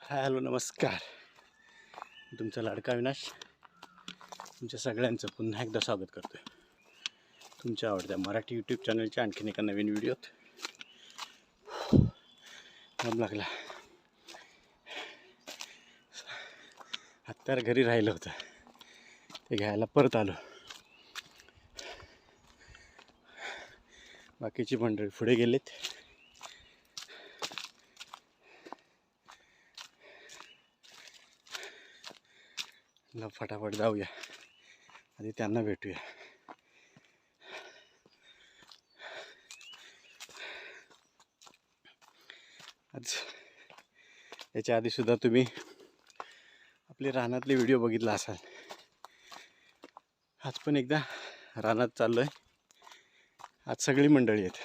Hello नमस्कार. तुमचा लाडका विनाश तुमच्या सगळ्यांचं पुन्हा एकदा स्वागत करतोय. तुमच्या आवडत्या मराठी यूट्यूब चॅनलच्या आणखीन एका नवीन व्हिडिओत लागला. हत्यार घरी राहिलं होतं. ते घ्यायला परत आलो. बाकीची मंडळी पुढे गेलेत. ल फटाफट जाऊया. आधी त्यांना भेटूया. आज याच्या आधीसुद्धा तुम्ही आपले रानातले व्हिडिओ बघितला असाल. आज पण एकदा रानात चाललो आहे आज सगळी मंडळी आहेत.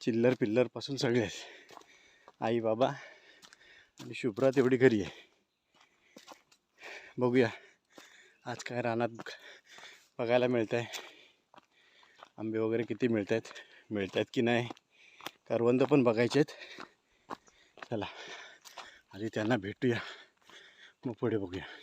चिल्लर पिल्लरपासून सगळे आहेत. आई बाबा आणि शुभ्रा तेवढी घरी आहे. बघूया आज काय रानात बघायला मिळत आहे आंबे वगैरे किती मिळत आहेत मिळत आहेत की नाही? करवंद पण बघायचे आहेत चला आधी त्यांना भेटूया. मग पुढे बघूया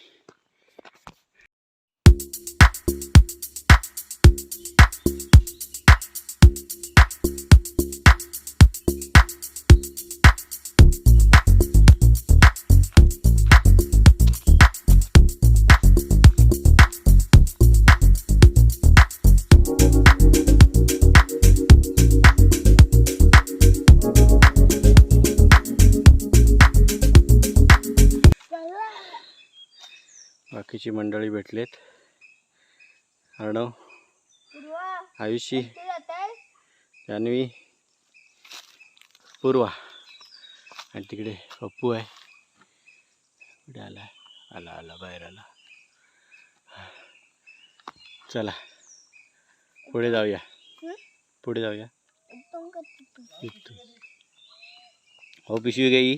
बाकीची मंडळी भेटलेत. अर्णव आयुषी जान्हवी पूर्वा. आणि तिकडे पप्पू आहे. कुठे आला आला आला बाहेर आला. चला पुढे जाऊया. पुढे जाऊया. हो पिशवी गई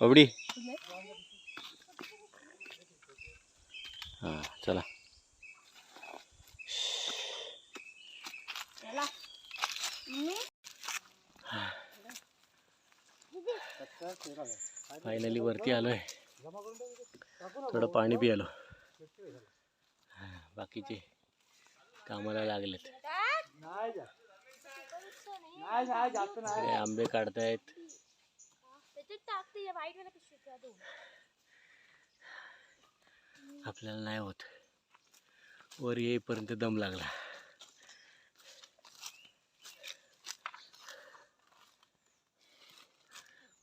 बाबडी हां चला. फायनली वरती आलोय. थोडं पाणी पियालो. बाकीचे कामाला लागलेत. आंबे काढतायत. आपल्याला नाही होत. वर येईपर्यंत दम लागला.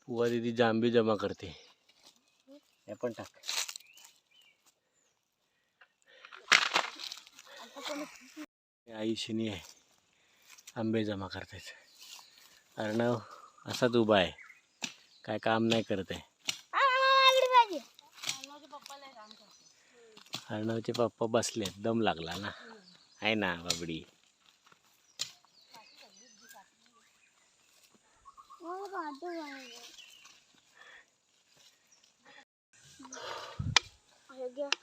पुवा दिदी जांबी जमा करते. हे पण टाक. आई शिनी आहे. आंबे जमा करतायत. अर्णव असाच उभा आहे. काय काम नाही करत आहे. अर्णवचे पप्पा बसले दम लागला ना. आहे ना बाबडी?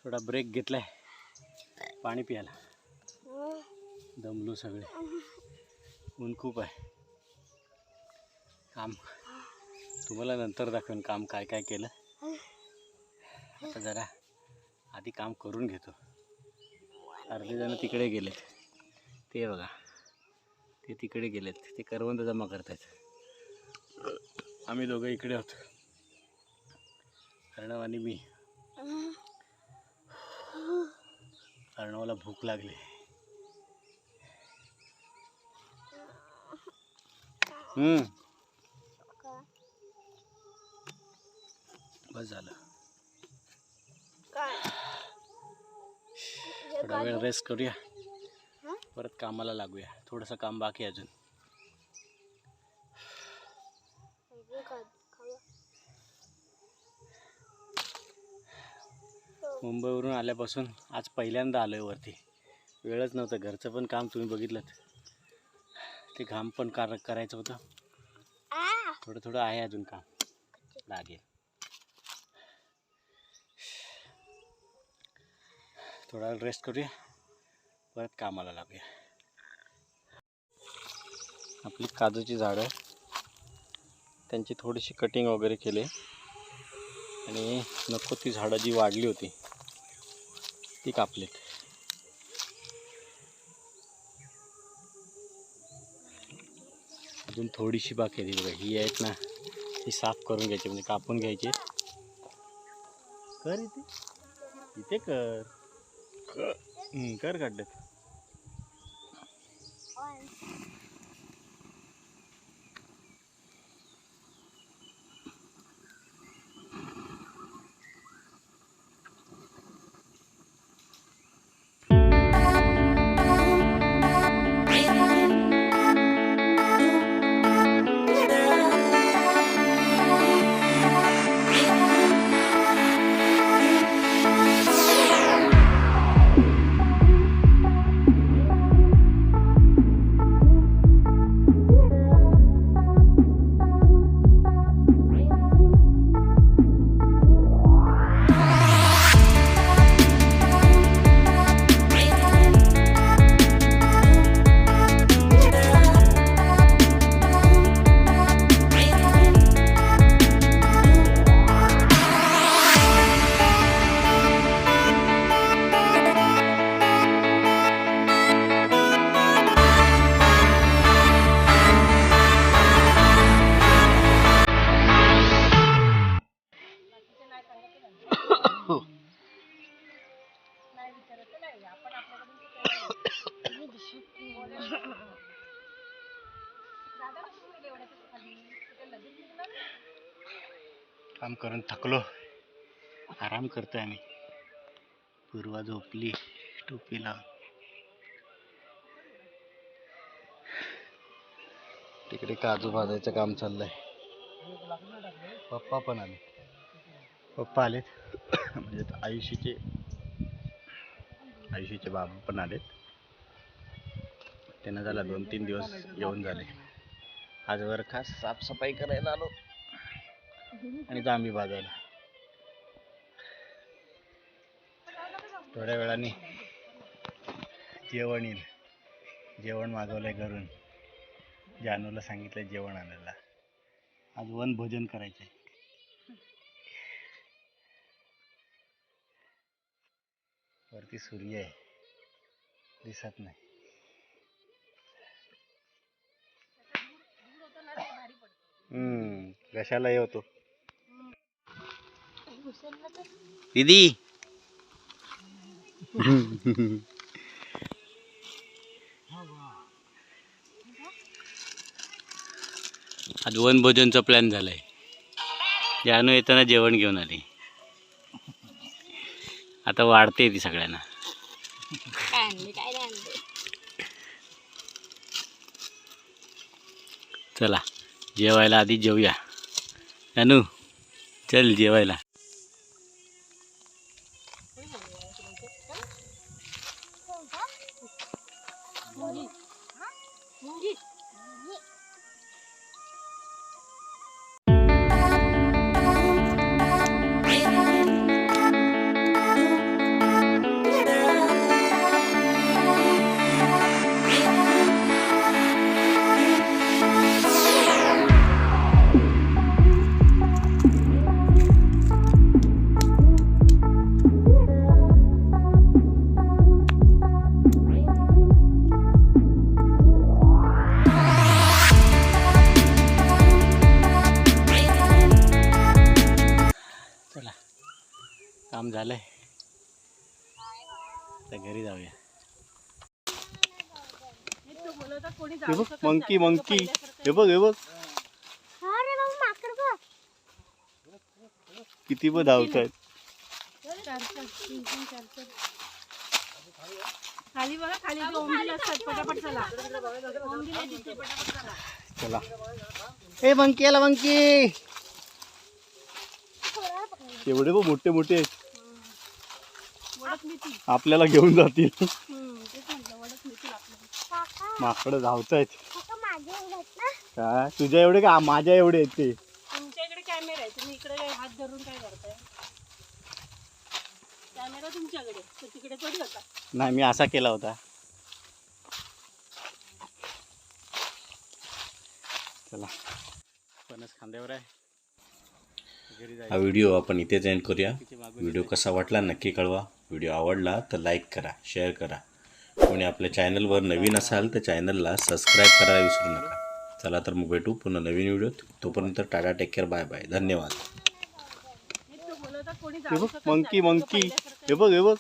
थोडा ब्रेक घेतलाय. पाणी प्यायला. दमलो सगळे. ऊन खूप आहे. काम. तुम्हाला नंतर दाखवेन काम काय काय केलं. आता जरा आधी काम करून घेतो. अर्धे जण तिकडे गेलेत. ते बघा. ते तिकडे गेलेत. ते करवंद जमा करतायत. आम्ही दोघं इकडे आहोत. अर्णव आणि मी. अर्णवाला भूक लागली. हम्म. बस झालं. थोडा वेळ रेस्ट करूया. परत कामाला लागूया. थोडंसं काम बाकी अजून. मुंबईवरून आल्यापासून आज पहिल्यांदा आलो आहे वरती. वेळच नव्हतं. घरचं पण काम तुम्ही बघितलं ते घाम पण कार करायचं होतं. थोडं थोडं आहे अजून काम. लागेल. थोडा वेळ रेस्ट करूया. परत कामाला लागूया. आपली काजूची झाडं त्यांची थोडीशी कटिंग वगैरे केली. आणि नको ती झाडं जी वाढली होती ती कापलीत. अजून थोडीशी बाकी आहे बघा. ही आहेत ना ही साफ करून घ्यायची म्हणजे कापून घ्यायची. कर इथे. इथे कर. कर काढलेत काम करून थकलो. आराम करतोय आम्ही. पूर्वा झोपली टोपीला तिकडे काजू भाजायचं काम चाललंय. पप्पा पण आले. पप्पा आलेत. म्हणजे आयुषीचे आयुषीचे बाबा पण आलेत. त्यांना झाला दोन तीन दिवस येऊन झाले. आजवर खास साफसफाई करायला आलो. आणि जांभी भाजायला थोड्या वेळाने जेवण येईल. जेवण मागवलंय घरून. जानूला सांगितलं जेवण आणायला. आज वन भोजन करायचंय. वरती सूर्य आहे. दिसत नाही. हम्म कशाला हे होतो? दीदी. आज वनभोजनचा प्लॅन झालाय. जानू येताना जेवण घेऊन आली. आता वाढते ती सगळ्यांना. चला. जेवायला आधी जेवूया जानू चल जेवायला मुंगी काम झालंय. आता घरी जाऊया. हे बघ मंकी मंकी हे बघ हे बघ. किती पण धावत आहेत खाली बघा खाली जे ओंबील असतात पटापट चला. ओंबील आहे तिथे पटापट चला. चला. ए मंकी आला मंकी एवढे बघ मोठे मोठे. आहेत. आपल्याला घेऊन जातील. माकडं धावत आहेत काय? तुझ्या एवढे का? माझ्या एवढे आहेत ते. तुमच्या इकडे कॅमेरा आहे. तुम्ही इकडे हात धरून काय करताय? कॅमेरा तुमच्याकडे तिकडे होता नाही मी असा केला होता. चला. खांद्यावर आहे. घरी हा व्हिडिओ आपण इथेच एंड करूया. व्हिडिओ कसा वाटला नक्की कळवा. व्हिडिओ आवडला तर लाईक करा शेअर करा. कोणी आपल्या चॅनलवर नवीन असाल तर चॅनलला सबस्क्राईब करायला विसरू नका. चला तर मग भेटू पुन्हा नवीन व्हिडिओत तोपर्यंत tata take care bye bye. धन्यवाद. हे बघ मंकी मंकी. हे बघ हे बघ.